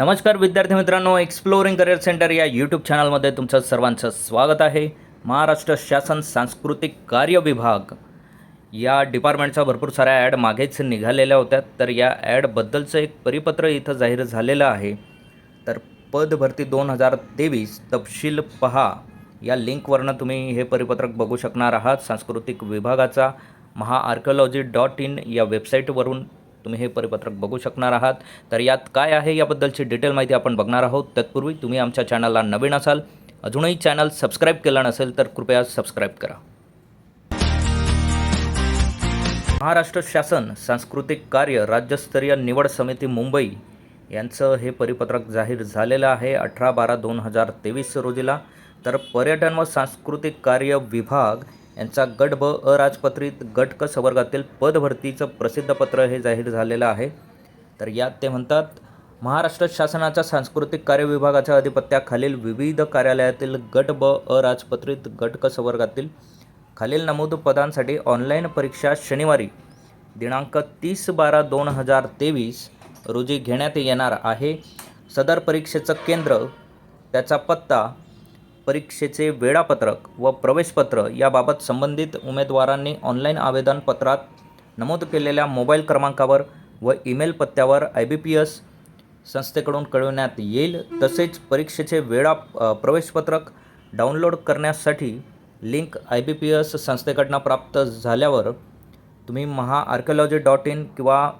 नमस्कार विद्यार्थी मित्रांनो एक्सप्लोरिंग करिअर सेंटर या यूट्यूब चॅनलमध्ये तुमचं सर्वांचं स्वागत आहे. महाराष्ट्र शासन सांस्कृतिक कार्य विभाग या डिपार्टमेंटचा भरपूर साऱ्या ॲड मागेच निघालेल्या होत्या. तर या ॲडबद्दलचं एक परिपत्र इथं जाहीर झालेलं आहे. तर पद भरती दोन हजार तेवीस तपशील पहा. या लिंकवरनं तुम्ही हे परिपत्रक बघू शकणार आहात. सांस्कृतिक विभागाचा महाआर्किओलॉजी डॉट इन या वेबसाईटवरून तुम्ही हे परिपत्रक बघू शकणार आहात. तर यात काय आहे याबद्दलची डिटेल माहिती आपण बघणार आहोत. तत्पूर्वी तुम्ही आमच्या चॅनलला नवीन असाल अजूनही चॅनल सबस्क्राईब केला नसेल तर कृपया सबस्क्राईब करा. महाराष्ट्र शासन सांस्कृतिक कार्य राज्यस्तरीय निवड समिती मुंबई यांचं हे परिपत्रक जाहीर झालेलं आहे अठरा बारा दोन हजार तेवीस रोजीला. तर पर्यटन व सांस्कृतिक कार्य विभाग यांचा गट ब अराजपत्रित गट क संवर्गातील पदभरतीचं प्रसिद्ध पत्र हे जाहीर झालेलं आहे. तर यात ते म्हणतात महाराष्ट्र शासनाच्या सांस्कृतिक कार्य विभागाच्या अधिपत्याखालील विविध कार्यालयातील गट ब अराजपत्रित गट क संवर्गातील खालील नमूद पदांसाठी ऑनलाईन परीक्षा शनिवारी दिनांक तीस बारा दोन हजार तेवीस रोजी घेण्यात येणार आहे. सदर परीक्षेचं केंद्र त्याचा पत्ता परीक्षेचे वेळापत्रक व प्रवेशपत्र याबाबत संबंधित उमेदवारांनी ऑनलाईन आवेदनपत्रात नमूद केलेल्या मोबाईल क्रमांकावर व ईमेल पत्त्यावर आय बी पी एस संस्थेकडून कळविण्यात येईल. तसेच परीक्षेचे वेळा प्रवेशपत्रक डाउनलोड करण्यासाठी link I B P S संस्थेकडनं प्राप्त झाल्यावर तुम्ही महा आर्किओलॉजी डॉट इन किंवा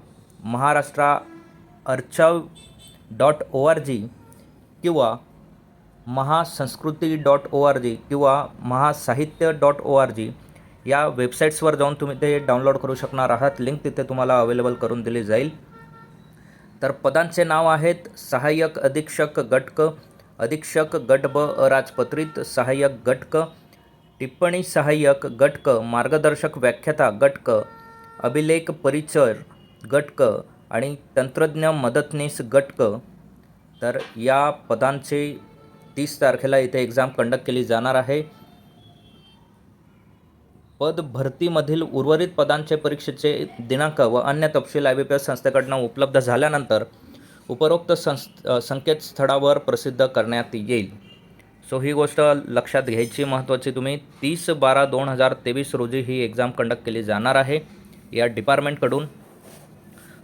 Maharashtra archive dot O R G किंवा Mahasanskriti dot O R G किंवा महासाहित्य डॉट ओ आर जी या वेबसाईट्सवर जाऊन तुम्ही ते डाउनलोड करू शकणार आहात. लिंक तिथे तुम्हाला अवेलेबल करून दिली जाईल. तर पदांचे नाव आहेत सहाय्यक अधीक्षक गटक अधीक्षक गट ब अराजपत्रित सहाय्यक गटक टिप्पणी सहाय्यक गटक मार्गदर्शक व्याख्याता गटक अभिलेख परिचर गटक आणि तंत्रज्ञ मदतनीस गटक. तर या पदांचे तीस तारखेला इथे एक्झाम कंडक्ट केली जाणार आहे. पद भरतीमधील उर्वरित पदांचे परीक्षेचे दिनांक व अन्य तपशील आय बी पी एस संस्थेकडनं उपलब्ध झाल्यानंतर उपरोक्त संस् संकेतस्थळावर प्रसिद्ध करण्यात येईल. सो ही गोष्ट लक्षात घ्यायची महत्त्वाची. तुम्ही तीस बारा दोन हजार तेवीस रोजी ही एक्झाम कंडक्ट केली जाणार आहे या डिपार्टमेंटकडून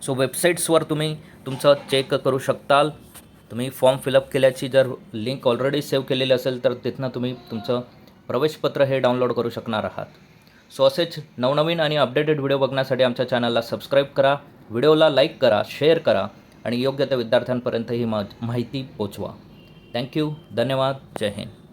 सो वेबसाईट्सवर तुम्ही तुमचं चेक करू शकताल. तुम्ही फॉर्म फिलअप केल्याची जर लिंक ऑलरेडी सेव्ह केलेली असेल तर तिथनं तुम्ही तुमचं प्रवेशपत्र हे डाउनलोड करू शकणार आहात. सो असेच नवनवीन आणि अपडेटेड व्हिडिओ बघण्यासाठी आमच्या चॅनलला सबस्क्राईब करा व्हिडिओला लाईक करा शेअर करा आणि योग्य त्या विद्यार्थ्यांपर्यंत ही मा माहिती पोचवा. थँक्यू धन्यवाद. जय हिंद.